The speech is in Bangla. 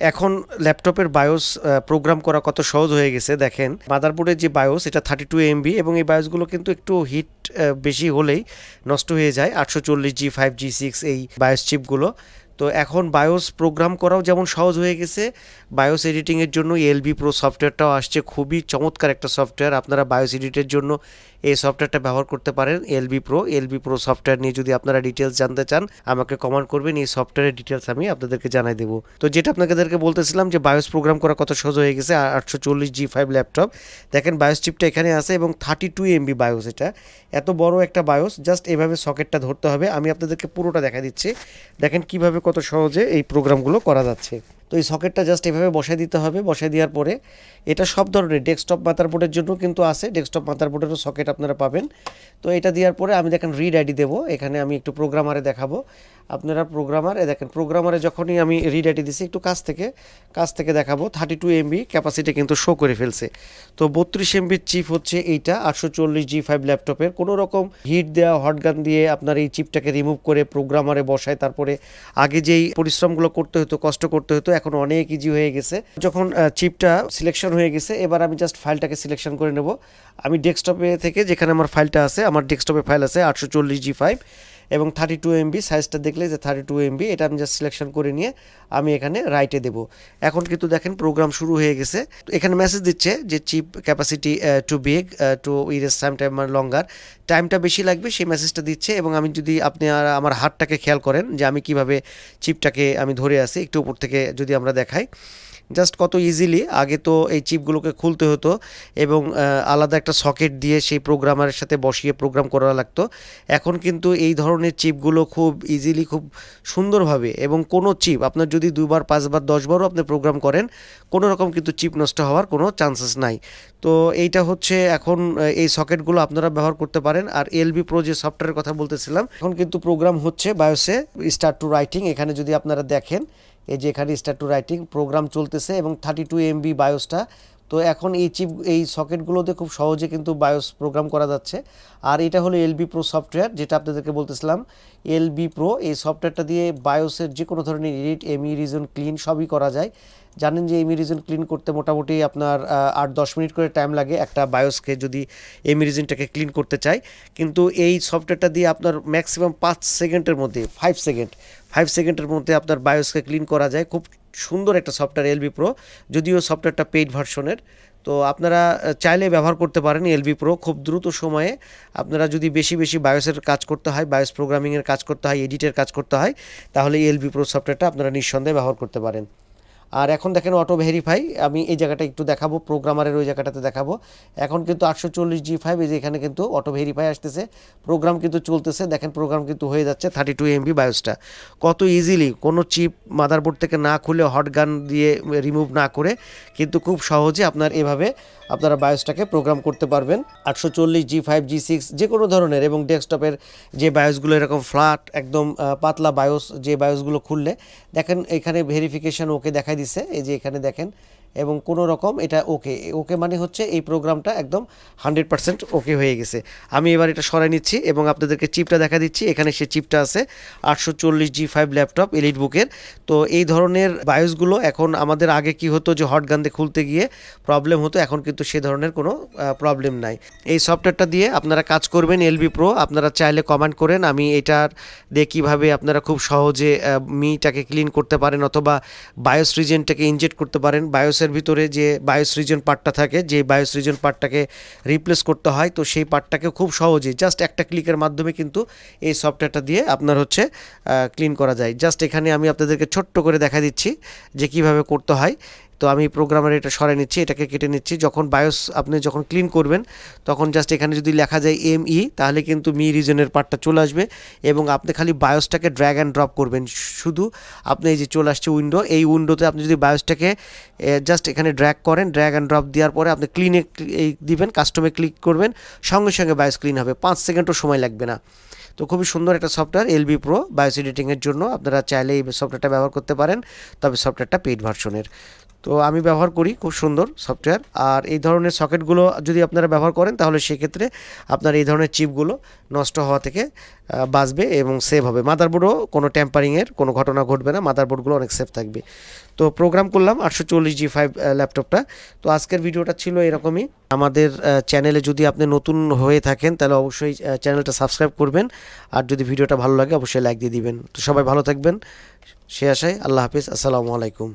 এখন ল্যাপটপের বায়োস প্রোগ্রাম করা কত সহজ হয়ে গেছে, দেখেন। মাদারবোর্ডের যে বায়োস এটা থার্টি টু এমবি এবং এই বায়োসগুলো কিন্তু একটু হিট বেশি হলেই নষ্ট হয়ে যায়। আটশো চল্লিশ জি ফাইভ জি সিক্স এই বায়োস চিপগুলো তো এখন বায়োস প্রোগ্রাম করাও যেমন সহজ হয়ে গেছে বায়োস এডিটিংয়ের জন্য এলবি প্রো সফটওয়্যারটাও আসছে, খুবই চমৎকার একটা সফটওয়্যার আপনারা বায়োস এডিটের জন্য এই সফটওয়্যারটা ব্যবহার করতে পারেন LB pro LB pro software নিয়ে যদি আপনারা ডিটেলস জানতে চান, আমাকে কমেন্ট করবেন, এই সফটওয়্যারের ডিটেলস আমি আপনাদেরকে জানাই দেবো। তো যেটা আপনাদেরকে বলতেছিলাম যে বায়োস প্রোগ্রাম করা কত সহজ হয়ে গেছে আটশো চল্লিশ জি ফাইভ ল্যাপটপ দেখেন বায়োস চিপটা এখানে আছে এবং থার্টি টু এমবি বায়োস এটা। এত বড় একটা বায়োস জাস্ট এভাবে সকেটটা ধরতে হবে। আমি আপনাদেরকে পুরোটা দেখা দিচ্ছি। দেখেন কীভাবে কত সহজে এই প্রোগ্রামগুলো করা যাচ্ছে। তো এই সকেটটা জাস্ট এভাবে বসায় দিতে হবে বসায় দেওয়ার পরে এটা সব ধরনের ডেস্কটপ মাদারবোর্ডের জন্য কিন্তু আছে ডেস্কটপ মাদারবোর্ডেরও সকেট আপনারা পাবেন। তো এটা দেওয়ার পরে আমি দেখেন রিড আইডি দেবো, এখানে আমি একটু প্রোগ্রামারে দেখাবো। আপনারা প্রোগ্রামারে দেখেন প্রোগ্রামারে যখনই আমি রিড আইডি দিছি, একটু কাছ থেকে কাছ থেকে দেখাবো। থার্টি টু এমবি ক্যাপাসিটি কিন্তু শো করে ফেলছে। তো বত্রিশ এমবির চিপ হচ্ছে এইটা, আটশো চল্লিশ জি ফাইভ ল্যাপটপের কোনো রকম হিট দেওয়া হটগান দিয়ে আপনার এই চিপটাকে রিমুভ করে প্রোগ্রামারে বসায়, তারপরে আগে যেই পরিশ্রমগুলো করতে হতো, কষ্ট করতে হতো এখন অনেক ইজি হয়ে গেছে। যখন চিপটা সিলেকশন হয়ে গেছে, এবার আমি জাস্ট ফাইলটাকে সিলেকশন করে নেব। আমি ডেস্কটপে থেকে যেখানে আমার ফাইলটা আছে, আমার ডেস্কটপে ফাইল আছে, আটশো চল্লিশ জি ফাইভ এবং থার্টি টু এমবি সাইজটা দেখলে যে থার্টি টু এমবি এটা আমি জাস্ট সিলেকশন করে নিয়ে আমি এখানে রাইটে দেব। এখন কিন্তু দেখেন প্রোগ্রাম শুরু হয়ে গেছে। এখানে মেসেজ দিচ্ছে যে chip capacity too big to erase time time longer টাইমটা বেশি লাগবে, সেই মেসেজটা দিচ্ছে এবং আমি যদি আপনি আর আমার হাতটাকে খেয়াল করেন যে আমি কীভাবে চিপটাকে আমি ধরে আসি একটু উপর থেকে যদি আমরা দেখাই। জাস্ট কত ইজিলি আগে তো এই চিপগুলোকে খুলতে হতো এবং আলাদা একটা সকেট দিয়ে সেই প্রোগ্রামারের সাথে বসিয়ে প্রোগ্রাম করা লাগতো। এখন কিন্তু এই ধরনের চিপগুলো খুব ইজিলি খুব সুন্দরভাবে এবং কোনো চিপ আপনার যদি দুবার, পাঁচবার, দশবারও আপনি প্রোগ্রাম করেন, কোনো রকম কিন্তু চিপ নষ্ট হওয়ার কোনো চান্সেস নাই। তো এইটা হচ্ছে এখন এই সকেটগুলো আপনারা ব্যবহার করতে পারেন। আর এলবি প্রো যে সফটওয়্যারের কথা বলতেছিলাম, এখন কিন্তু প্রোগ্রাম হচ্ছে বায়োসে স্টার্ট টু রাইটিং এখানে যদি আপনারা দেখেন এই যে এখানে স্টার্ট টু রাইটিং প্রোগ্রাম চলতেছে এবং থার্টি টু এমবি বায়োসটা তো এখন এই চিপ, এই সকেটগুলোতে খুব সহজে কিন্তু বায়োস প্রোগ্রাম করা যাচ্ছে। আর এটা হলো এলবি প্রো সফটওয়্যার যেটা আপনাদেরকে বলতেছিলাম এলবি প্রো এই সফটওয়্যারটা দিয়ে বায়োসের যে কোনো ধরনের এডিট এমি রিজন ক্লিন সবই করা যায়। জানেন যে এমি রিজন ক্লিন করতে মোটামুটি আপনার আট, দশ মিনিট করে টাইম লাগে একটা বায়োসকে যদি এমি রিজনটাকে ক্লিন করতে চাই কিন্তু এই সফটওয়্যারটা দিয়ে আপনার ম্যাক্সিমাম পাঁচ সেকেন্ডের মধ্যে ফাইভ সেকেন্ড ফাইভ সেকেন্ডের মধ্যে আপনার বায়োসকে ক্লিন করা যায়। খুব সুন্দর একটা সফটওয়্যার এলবি প্রো যদিও সফটওয়্যারটা পেইড ভার্সনের তো আপনারা চাইলে ব্যবহার করতে পারেন এলবি প্রো খুব দ্রুত সময়ে আপনারা যদি বেশি বেশি বায়োসের কাজ করতে হয় বায়োস প্রোগ্রামিংয়ের কাজ করতে হয় এডিটের কাজ করতে হয়, তাহলে এলবি প্রো সফটওয়্যারটা আপনারা নিঃসন্দেহে ব্যবহার করতে পারেন। আর এখন দেখেন অটো ভেরিফাই আমি এই জায়গাটা একটু দেখাবো প্রোগ্রামারের ওই জায়গাটাতে দেখাবো। এখন কিন্তু আটশো চল্লিশ জি ফাইভ এই যে এখানে কিন্তু অটো ভেরিফাই আসতেছে। প্রোগ্রাম কিন্তু চলতেছে, দেখেন প্রোগ্রাম কিন্তু হয়ে যাচ্ছে থার্টি টু এমবি বায়োসটা কত ইজিলি কোনো চিপ মাদারবোর্ড থেকে না খুলে হট গান দিয়ে রিমুভ না করে, কিন্তু খুব সহজে আপনার এভাবে আপনারা বায়োসটাকে প্রোগ্রাম করতে পারবেন। আটশো চল্লিশ জি ফাইভ জি সিক্স যে কোনো ধরনের এবং ডেস্কটপের যে বায়োসগুলো এরকম ফ্ল্যাট একদম পাতলা বায়োস যে বায়োসগুলো খুললে, দেখেন এখানে ভেরিফিকেশান ওকে দেখাই দিছে এই যে এখানে দেখেন এবং কোনো রকম এটা ওকে ওকে মানে হচ্ছে এই প্রোগ্রামটা একদম হান্ড্রেড পার্সেন্ট ওকে হয়ে গেছে। আমি এবার এটা সরাই নিচ্ছি এবং আপনাদেরকে চিপটা দেখা দিচ্ছি। এখানে সে চিপটা আছে আটশো চল্লিশ জি ফাইভ ল্যাপটপ এলিট বুকের তো এই ধরনের বায়োসগুলো এখন আমাদের আগে কি হতো যে হট গান্ধে খুলতে গিয়ে প্রবলেম হতো, এখন কিন্তু সে ধরনের কোনো প্রবলেম নাই। এই সফটওয়্যারটা দিয়ে আপনারা কাজ করবেন এলবি প্রো আপনারা চাইলে কমেন্ট করেন। আমি এটার দিয়ে কীভাবে আপনারা খুব সহজে মিটাকে ক্লিন করতে পারেন অথবা বায়োস রিজেনটাকে ইনজেক্ট করতে পারেন। বায়োসের ভিতরে যে বায়োস রিজন পার্টটা থাকে, যে বায়োস রিজন পার্টটাকে রিপ্লেস করতে হয়, তো সেই পার্টটাকে খুব সহজে জাস্ট একটা ক্লিকের মাধ্যমে কিন্তু এই সফটওয়্যারটা দিয়ে আপনার হচ্ছে ক্লিন করা যায়। জাস্ট এখানে আমি আপনাদেরকে ছোট্ট করে দেখা দিচ্ছি যে কীভাবে করতে হয়। তো আমি প্রোগ্রামের এটা সরাই নিচ্ছি, এটাকে কেটে নিচ্ছি। যখন বায়োস আপনি যখন ক্লিন করবেন, তখন জাস্ট এখানে যদি লেখা যায় এম ই তাহলে কিন্তু মি রিজনের পার্টটা চলে আসবে এবং আপনি খালি বায়োসটাকে ড্র্যাগ অ্যান্ড ড্রপ করবেন। শুধু আপনি এই যে চলে আসছে উইন্ডো এই উইন্ডোতে আপনি যদি বায়োসটাকে জাস্ট এখানে ড্র্যাগ করেন ড্র্যাগ অ্যান্ড ড্রপ দেওয়ার পরে আপনি ক্লিনে দিবেন কাস্টমে ক্লিক করবেন, সঙ্গে সঙ্গে বায়োস ক্লিন হবে। পাঁচ সেকেন্ডও সময় লাগবে না। তো খুবই সুন্দর একটা সফটওয়্যার এলবি প্রো বায়োস এডিটিংয়ের জন্য আপনারা চাইলে এই সফটওয়্যারটা ব্যবহার করতে পারেন। তবে সফটওয়্যারটা পেইড ভার্সনের তো আমি ব্যবহার করি, খুব সুন্দর সফটওয়্যার আর এই ধরনের সকেটগুলো যদি আপনারা ব্যবহার করেন, তাহলে সেক্ষেত্রে আপনার এই ধরনের চিপগুলো নষ্ট হওয়া থেকে বাঁচবে এবং সেভ হবে। মাদারবোর্ডও কোনো ট্যাম্পারিংয়ের কোনো ঘটনা ঘটবে না মাদারবোর্ডগুলো অনেক সেফ থাকবে। তো প্রোগ্রাম করলাম আটশো চল্লিশ জি ফাইভ ল্যাপটপটা তো আজকের ভিডিওটা ছিল এরকমই। আমাদের চ্যানেলে যদি আপনি নতুন হয়ে থাকেন, তাহলে অবশ্যই চ্যানেলটা সাবস্ক্রাইব করবেন। আর যদি ভিডিওটা ভালো লাগে, অবশ্যই লাইক দিয়ে দিবেন। তো সবাই ভালো থাকবেন। সে আশায় আল্লাহ হাফিজ। আসসালামু আলাইকুম।